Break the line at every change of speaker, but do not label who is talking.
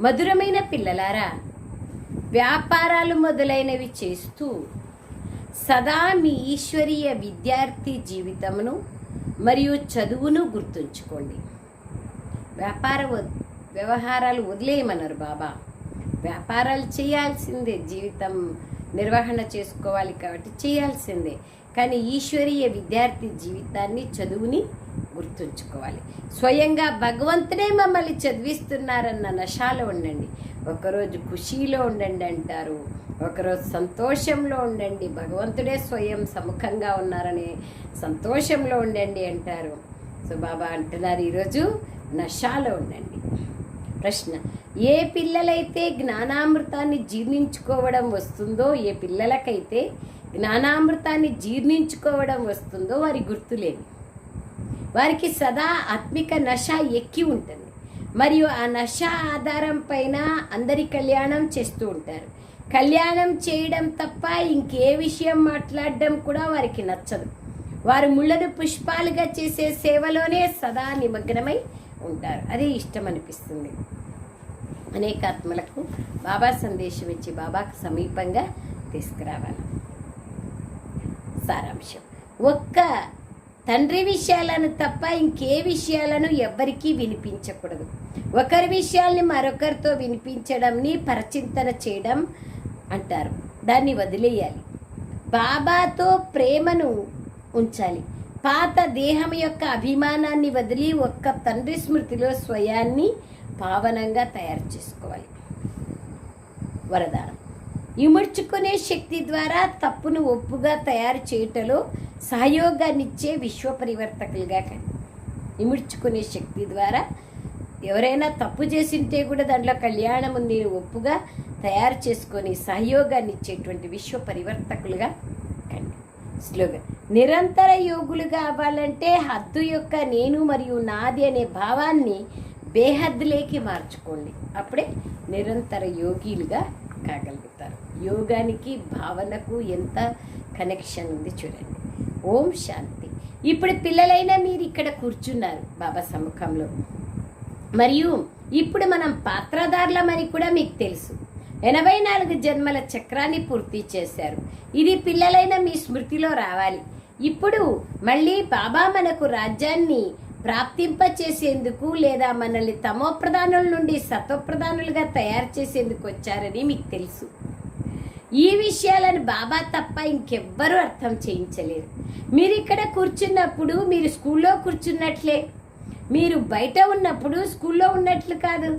మధురమైన పిల్లలారా వ్యాపారాలు మొదలైనవి చేస్తూ సదా మీ ఈశ్వరీయ విద్యార్థి జీవితమును మరియు చదువును గుర్తుంచుకోండి. వ్యాపార వ- వ్యవహారాలు వదిలేయమన్నారు బాబా. వ్యాపారాలు చేయాల్సిందే జీవితం నిర్వహణ చేసుకోవాలి కాబట్టి చేయాల్సిందే. కానీ ఈశ్వరీయ విద్యార్థి జీవితాన్ని చదువుని గుర్తుంచుకోవాలి. స్వయంగా భగవంతుడే మమ్మల్ని చదివిస్తున్నారన్న నశాలో ఉండండి. ఒకరోజు ఖుషీలో ఉండండి అంటారు. ఒకరోజు సంతోషంలో ఉండండి. భగవంతుడే స్వయం సముఖంగా ఉన్నారనే సంతోషంలో ఉండండి అంటారు. సో బాబా అంటున్నారు ఈరోజు నషాలో ఉండండి. ప్రశ్న ఏ పిల్లలైతే జ్ఞానామృతాన్ని జీర్ణించుకోవడం వస్తుందో ఏ పిల్లలకైతే జ్ఞానామృతాన్ని జీర్ణించుకోవడం వస్తుందో వారి గుర్తులేని. వారికి సదా ఆత్మిక నశ ఎక్కి ఉంటుంది. మరియు ఆ నశ ఆధారం పైన అందరి కళ్యాణం చేస్తూ ఉంటారు. కళ్యాణం చేయడం తప్ప ఇంకే విషయం మాట్లాడడం కూడా వారికి నచ్చదు. వారు ముళ్ళను పుష్పాలుగా చేసే సేవలోనే సదా నిమగ్నమై ఉంటారు. అదే ఇష్టం అనిపిస్తుంది. అనేక ఆత్మలకు బాబా సందేశం ఇచ్చి బాబాకు సమీపంగా తీసుకురావాలి. సారాంశం. ఒక్క తండ్రి విషయాలను తప్ప ఇంకే విషయాలను ఎవ్వరికీ వినిపించకూడదు. ఒకరి విషయాల్ని మరొకరితో వినిపించడంని పరచింతన చేయడం అంటారు. దాన్ని వదిలేయాలి. బాబాతో ప్రేమను ఉంచాలి. పాత దేహం యొక్క అభిమానాన్ని వదిలి ఒక్క తండ్రి స్మృతిలో స్వయాన్ని పావనంగా తయారు చేసుకోవాలి. వరదానం. ఇముడ్చుకునే శక్తి ద్వారా తప్పును ఒప్పుగా తయారు చేయుటలో సహయోగాన్నిచ్చే విశ్వ పరివర్తకులుగా కానీ ఇముడ్చుకునే శక్తి ద్వారా ఎవరైనా తప్పు చేసింటే కూడా దాంట్లో కళ్యాణం ఉంది ఒప్పుగా తయారు చేసుకొని సహయోగాన్ని ఇచ్చేటువంటి విశ్వ పరివర్తకులుగా కండి స్లోగన్ నిరంతర యోగులుగా అవ్వాలంటే హద్దు యొక్క నేను మరియు నాది అనే భావాన్ని బేహద్దులేకి మార్చుకోండి. అప్పుడే నిరంతర యోగిలుగా కాగలుగుతారు. యోగానికి భావనకు ఎంత కనెక్షన్ ఉంది చూడండి. ఓం శాంతి. ఇప్పుడు పిల్లలైనా మీరు ఇక్కడ కూర్చున్నారు బాబా సముఖంలో. మరియు ఇప్పుడు మనం పాత్రదారులమని కూడా మీకు తెలుసు. ఎనభై నాలుగు జన్మల చక్రాన్ని పూర్తి చేశారు. ఇది పిల్లలైన మీ స్మృతిలో రావాలి. ఇప్పుడు మళ్ళీ బాబా మనకు రాజ్యాన్ని ప్రాప్తింపచేసేందుకు లేదా మనల్ని తమోప్రధానుల నుండి సత్వప్రధానులుగా తయారు చేసేందుకు వచ్చారని మీకు తెలుసు. ఈ విషయాలను బాబా తప్ప ఇంకెవ్వరూ అర్థం చేయించలేరు. మీరు ఇక్కడ కూర్చున్నప్పుడు మీరు స్కూల్లో కూర్చున్నట్లే. మీరు బయట ఉన్నప్పుడు స్కూల్లో ఉన్నట్లు కాదు.